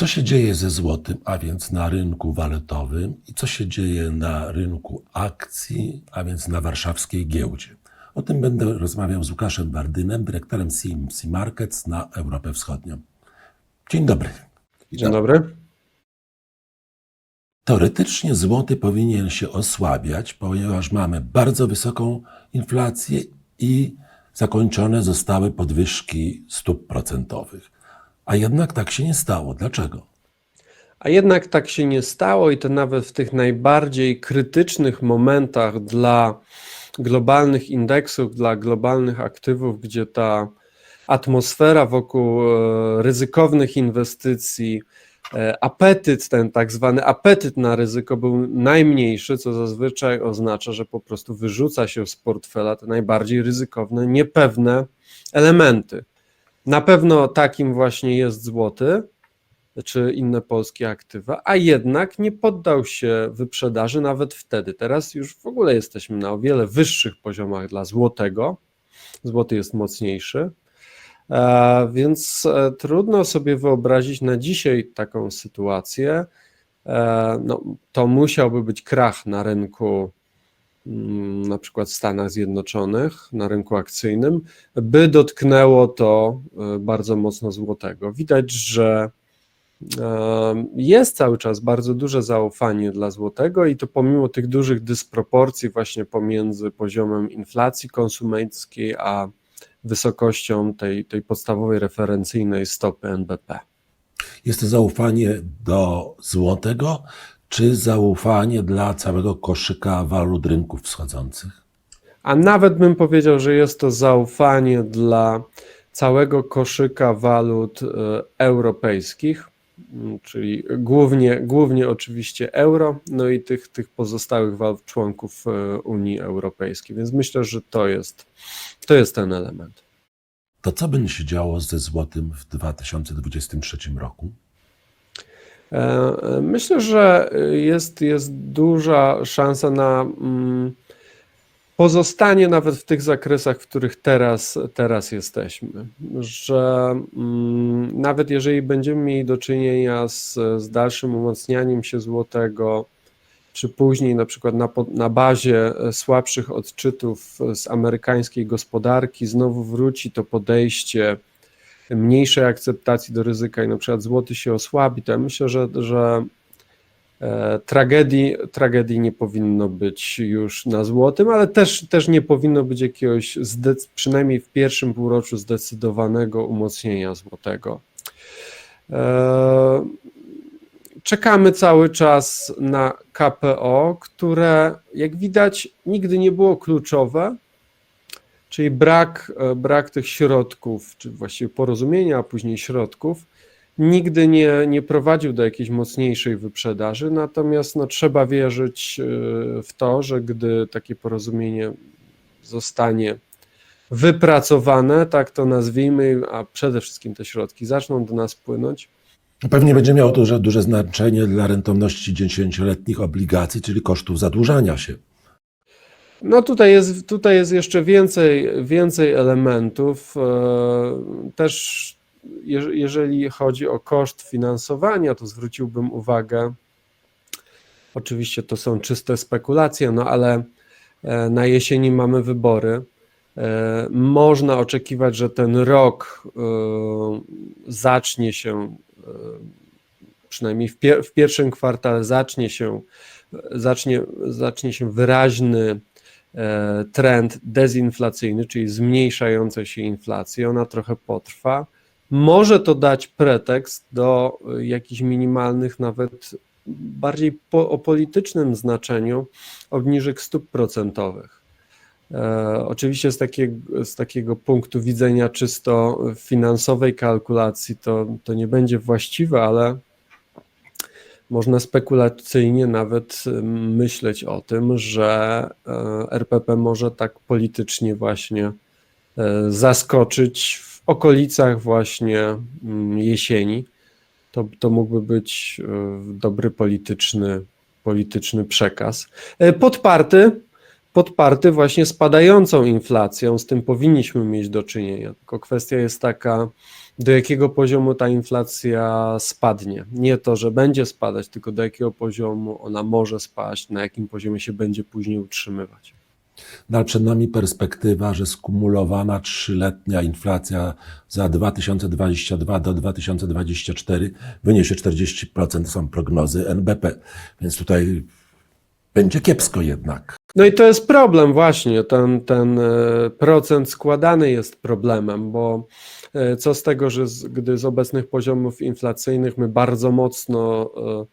Co się dzieje ze złotym, a więc na rynku walutowym i co się dzieje na rynku akcji, a więc na warszawskiej giełdzie? O tym będę rozmawiał z Łukaszem Bardynem, dyrektorem CMC Markets na Europę Wschodnią. Dzień dobry. Dzień dobry. Teoretycznie złoty powinien się osłabiać, ponieważ mamy bardzo wysoką inflację i zakończone zostały podwyżki stóp procentowych. A jednak tak się nie stało. Dlaczego? A jednak tak się nie stało i to nawet w tych najbardziej krytycznych momentach dla globalnych indeksów, dla globalnych aktywów, gdzie ta atmosfera wokół e, ryzykownych inwestycji, e, apetyt, ten tak zwany apetyt na ryzyko był najmniejszy, co zazwyczaj oznacza, że po prostu wyrzuca się z portfela te najbardziej ryzykowne, niepewne elementy. Na pewno takim właśnie jest złoty czy inne polskie aktywa, a jednak nie poddał się wyprzedaży nawet wtedy. Teraz już w ogóle jesteśmy na o wiele wyższych poziomach dla złotego. Złoty jest mocniejszy. E, Więc e, trudno sobie wyobrazić na dzisiaj taką sytuację. E, No, to musiałby być krach na rynku, na przykład w Stanach Zjednoczonych, na rynku akcyjnym, by dotknęło to e, bardzo mocno złotego. Widać, że e, jest cały czas bardzo duże zaufanie dla złotego i to pomimo tych dużych dysproporcji właśnie pomiędzy poziomem inflacji konsumenckiej a wysokością tej, tej podstawowej referencyjnej stopy NBP. Jest to zaufanie do złotego, czy zaufanie dla całego koszyka walut rynków wschodzących? A nawet bym powiedział, że jest to zaufanie dla całego koszyka walut e, europejskich, m, czyli głównie, głównie oczywiście euro, no i tych, tych pozostałych walut członków e, Unii Europejskiej. Więc myślę, że to jest, to jest ten element. To co będzie się działo ze złotym w 2023 roku? E, Myślę, że jest, jest duża szansa na mm, pozostanie nawet w tych zakresach, w których teraz, teraz jesteśmy. Że mm, nawet jeżeli będziemy mieli do czynienia z, z dalszym umacnianiem się złotego, czy później na przykład na, na bazie e, słabszych odczytów z amerykańskiej gospodarki znowu wróci to podejście mniejszej akceptacji do ryzyka i na przykład złoty się osłabi, to ja myślę, że, że e, tragedii, tragedii nie powinno być już na złotym, ale też, też nie powinno być jakiegoś, przynajmniej w pierwszym półroczu, zdecydowanego umocnienia złotego. E, Czekamy cały czas na KPO, które jak widać nigdy nie było kluczowe, czyli brak, e, brak tych środków, czy właściwie porozumienia, a później środków, nigdy nie, nie prowadził do jakiejś mocniejszej wyprzedaży. Natomiast no, trzeba wierzyć e, w to, że gdy takie porozumienie zostanie wypracowane, tak to nazwijmy, a przede wszystkim te środki zaczną do nas płynąć, Pewnie będzie miało to duże, duże znaczenie dla rentowności 10-letnich obligacji, czyli kosztów zadłużania się. No tutaj jest, tutaj jest jeszcze więcej, więcej elementów. E, Też jeż- jeżeli chodzi o koszt finansowania, to zwróciłbym uwagę, oczywiście to są czyste spekulacje, no ale e, na jesieni mamy wybory. E, Można oczekiwać, że ten rok zacznie się, przynajmniej w, pier- w pierwszym kwartale zacznie się, zacznie, zacznie się wyraźny trend dezinflacyjny, czyli zmniejszającej się inflacji, ona trochę potrwa. Może to dać pretekst do e, jakichś minimalnych, nawet bardziej po, o politycznym znaczeniu obniżek stóp procentowych. E, oczywiście z takiego, z takiego punktu widzenia czysto finansowej kalkulacji to, to nie będzie właściwe, ale można spekulacyjnie nawet myśleć o tym, że e, RPP może tak politycznie właśnie e, zaskoczyć w okolicach właśnie mm, jesieni. To, to mógłby być e, dobry polityczny, polityczny przekaz. Podparty podparty właśnie spadającą inflacją. Z tym powinniśmy mieć do czynienia. Tylko kwestia jest taka, do jakiego poziomu ta inflacja spadnie. Nie to, że będzie spadać, tylko do jakiego poziomu ona może spaść, na jakim poziomie się będzie później utrzymywać. No, przed nami perspektywa, że skumulowana trzyletnia inflacja za 2022 do 2024 wyniesie 40%, są prognozy NBP. Więc tutaj będzie kiepsko jednak. No i to jest problem właśnie, ten, ten e, procent składany jest problemem, bo e, co z tego, że z, gdy z obecnych poziomów inflacyjnych my bardzo mocno e,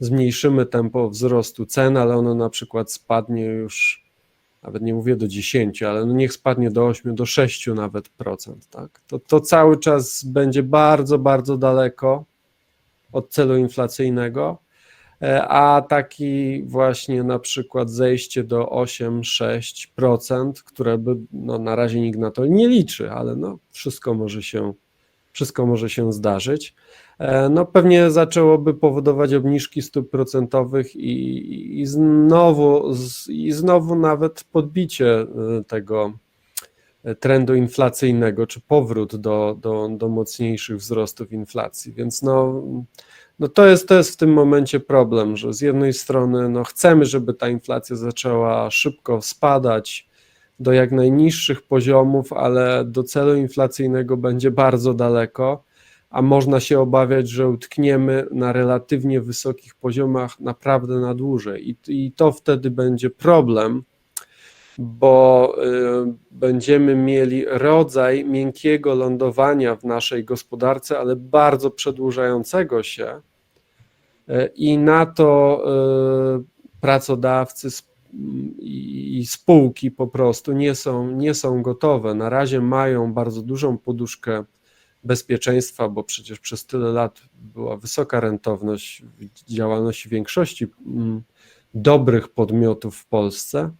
zmniejszymy tempo wzrostu cen, ale ono na przykład spadnie już, nawet nie mówię do 10, ale no niech spadnie do 8, do 6 nawet procent, tak? To, to cały czas będzie bardzo, bardzo daleko od celu inflacyjnego. E, a taki właśnie na przykład zejście do 8-6%, które by no, na razie nikt na to nie liczy, ale no, wszystko może się wszystko może się zdarzyć. E, No pewnie zaczęłoby powodować obniżki stóp procentowych i, i znowu i znowu nawet podbicie e, tego trendu inflacyjnego, czy powrót do, do, do mocniejszych wzrostów inflacji. Więc no, no to, jest, to jest w tym momencie problem, że z jednej strony no chcemy, żeby ta inflacja zaczęła szybko spadać do jak najniższych poziomów, ale do celu inflacyjnego będzie bardzo daleko, a można się obawiać, że utkniemy na relatywnie wysokich poziomach naprawdę na dłużej. I, i to wtedy będzie problem, bo y, będziemy mieli rodzaj miękkiego lądowania w naszej gospodarce, ale bardzo przedłużającego się. Y, I na to y, pracodawcy i spółki po prostu nie są, nie są gotowe. Na razie mają bardzo dużą poduszkę bezpieczeństwa, bo przecież przez tyle lat była wysoka rentowność działalności większości mm, dobrych podmiotów w Polsce.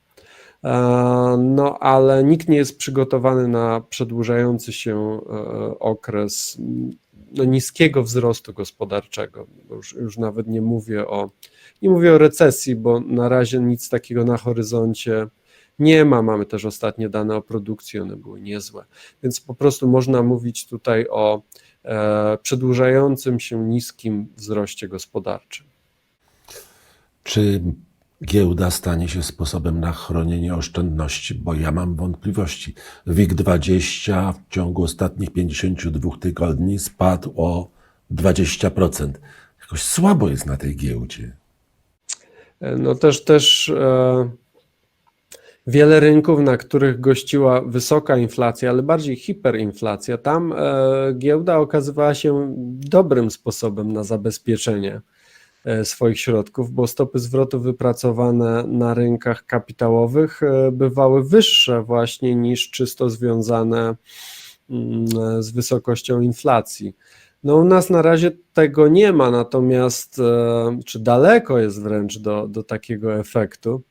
E, No, ale nikt nie jest przygotowany na przedłużający się e, okres no, niskiego wzrostu gospodarczego. Już, już nawet nie mówię o nie mówię o recesji, bo na razie nic takiego na horyzoncie nie ma. Mamy też ostatnie dane o produkcji, one były niezłe. Więc po prostu można mówić tutaj o e, przedłużającym się niskim wzroście gospodarczym. Czy giełda stanie się sposobem na chronienie oszczędności? Bo ja mam wątpliwości. WIG20 w ciągu ostatnich 52 tygodni spadł o 20%. Jakoś słabo jest na tej giełdzie. E, No też też e, wiele rynków, na których gościła wysoka inflacja, ale bardziej hiperinflacja, tam e, giełda okazywała się dobrym sposobem na zabezpieczenie swoich środków, bo stopy zwrotu wypracowane na rynkach kapitałowych e, bywały wyższe właśnie niż czysto związane mm, z wysokością inflacji. No u nas na razie tego nie ma, natomiast e, czy daleko jest wręcz do, do takiego efektu,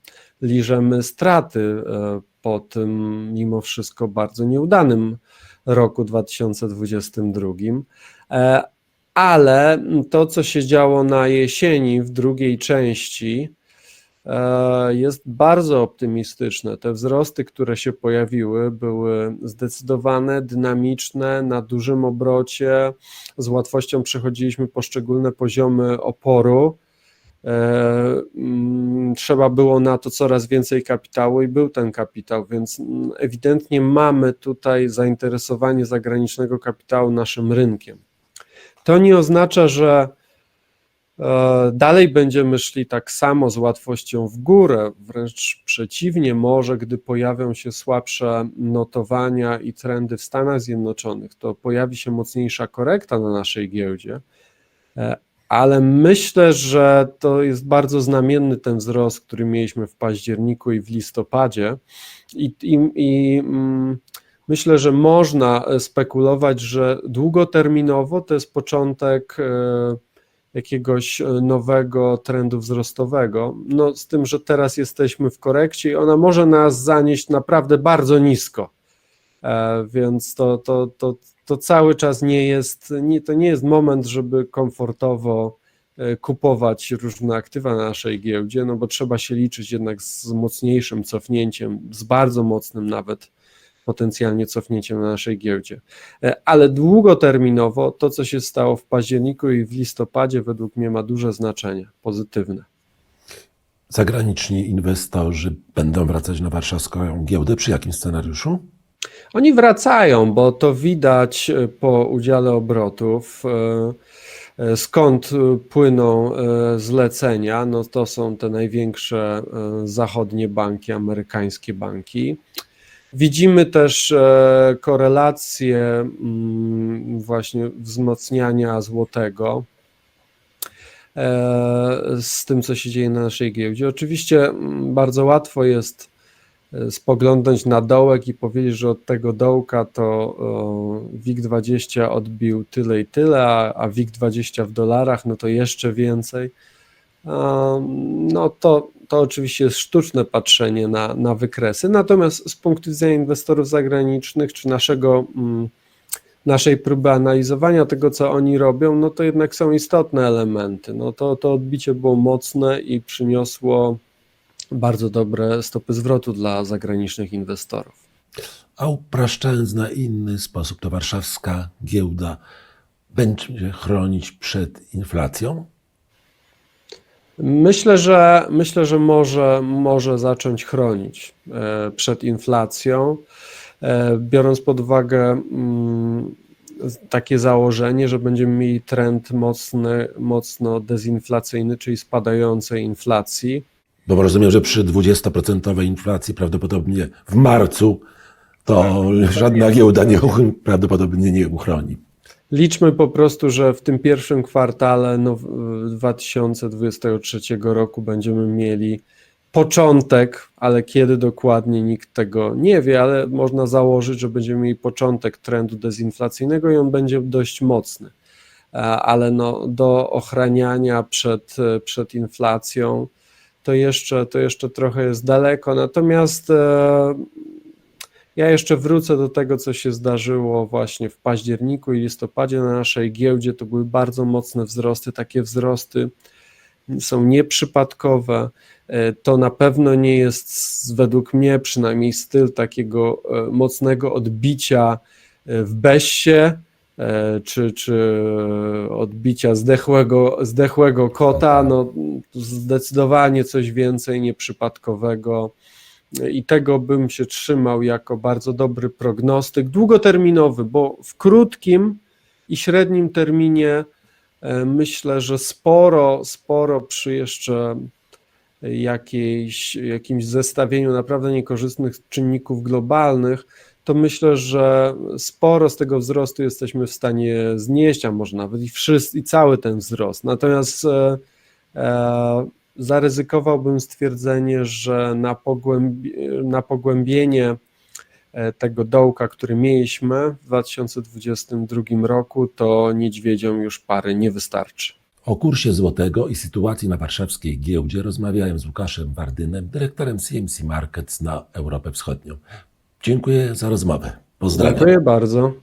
liżemy straty e, po tym mimo wszystko bardzo nieudanym roku 2022. Ale to, co się działo na jesieni w drugiej części, e, jest bardzo optymistyczne. Te wzrosty, które się pojawiły, były zdecydowane, dynamiczne, na dużym obrocie. Z łatwością przechodziliśmy poszczególne poziomy oporu. E, mm, Trzeba było na to coraz więcej kapitału i był ten kapitał, więc mm, ewidentnie mamy tutaj zainteresowanie zagranicznego kapitału naszym rynkiem. To nie oznacza, że e, dalej będziemy szli tak samo z łatwością w górę, wręcz przeciwnie, może gdy pojawią się słabsze notowania i trendy w Stanach Zjednoczonych, to pojawi się mocniejsza korekta na naszej giełdzie, E, ale myślę, że to jest bardzo znamienny ten wzrost, który mieliśmy w październiku i w listopadzie. I, i, i mm, myślę, że można e, spekulować, że długoterminowo to jest początek e, jakiegoś e, nowego trendu wzrostowego. No, z tym, że teraz jesteśmy w korekcie i ona może nas zanieść naprawdę bardzo nisko. Więc to, to, to, to cały czas nie jest, nie, to nie jest moment, żeby komfortowo kupować różne aktywa na naszej giełdzie, no bo trzeba się liczyć jednak z mocniejszym cofnięciem, z bardzo mocnym nawet potencjalnie cofnięciem na naszej giełdzie. E, Ale długoterminowo to, co się stało w październiku i w listopadzie, według mnie ma duże znaczenie pozytywne. Zagraniczni inwestorzy będą wracać na warszawską giełdę. Przy jakim scenariuszu? Oni wracają, bo to widać e, po udziale obrotów. e, Skąd płyną zlecenia? No to są te największe zachodnie banki, amerykańskie banki. Widzimy też e, korelację mm, właśnie wzmocniania złotego e, z tym, co się dzieje na naszej giełdzie. Oczywiście mm, bardzo łatwo jest e, spoglądać na dołek i powiedzieć, że od tego dołka to o, WIG20 odbił tyle i tyle, a, a WIG20 w dolarach no to jeszcze więcej. No to, to oczywiście jest sztuczne patrzenie na, na wykresy, natomiast z punktu widzenia inwestorów zagranicznych czy naszego, mm, naszej próby analizowania tego, co oni robią, no to jednak są istotne elementy. No to, to odbicie było mocne i przyniosło bardzo dobre stopy zwrotu dla zagranicznych inwestorów. A upraszczając na inny sposób, to warszawska giełda będzie chronić przed inflacją? Myślę, że myślę, że może, może zacząć chronić e, przed inflacją, e, biorąc pod uwagę mm, takie założenie, że będziemy mieli trend mocny, mocno dezinflacyjny, czyli spadającej inflacji. Bo rozumiem, że przy 20% inflacji prawdopodobnie w marcu to żadna giełda nie, prawdopodobnie nie uchroni. Liczmy po prostu, że w tym pierwszym kwartale now, 2023 roku będziemy mieli początek, ale kiedy dokładnie nikt tego nie wie, ale można założyć, że będziemy mieli początek trendu dezinflacyjnego i on będzie dość mocny. E, Ale no, do ochraniania przed, przed inflacją to jeszcze, to jeszcze trochę jest daleko. Natomiast e, ja jeszcze wrócę do tego, co się zdarzyło właśnie w październiku i listopadzie na naszej giełdzie. To były bardzo mocne wzrosty. Takie wzrosty są nieprzypadkowe. E, To na pewno nie jest, według mnie, przynajmniej styl takiego e, mocnego odbicia e, w Bessie, e, czy, czy odbicia zdechłego, zdechłego kota. No, zdecydowanie coś więcej nieprzypadkowego i tego bym się trzymał jako bardzo dobry prognostyk długoterminowy, bo w krótkim i średnim terminie e, myślę, że sporo, sporo przy jeszcze jakiejś, jakimś zestawieniu naprawdę niekorzystnych czynników globalnych, to myślę, że sporo z tego wzrostu jesteśmy w stanie znieść, a może nawet i, wszyscy, i cały ten wzrost. Natomiast e, e, zaryzykowałbym stwierdzenie, że na, pogłębi na pogłębienie e, tego dołka, który mieliśmy w 2022 roku, to niedźwiedziom już pary nie wystarczy. O kursie złotego i sytuacji na warszawskiej giełdzie rozmawiałem z Łukaszem Wardynem, dyrektorem CMC Markets na Europę Wschodnią. Dziękuję za rozmowę. Pozdrawiam. Dziękuję bardzo.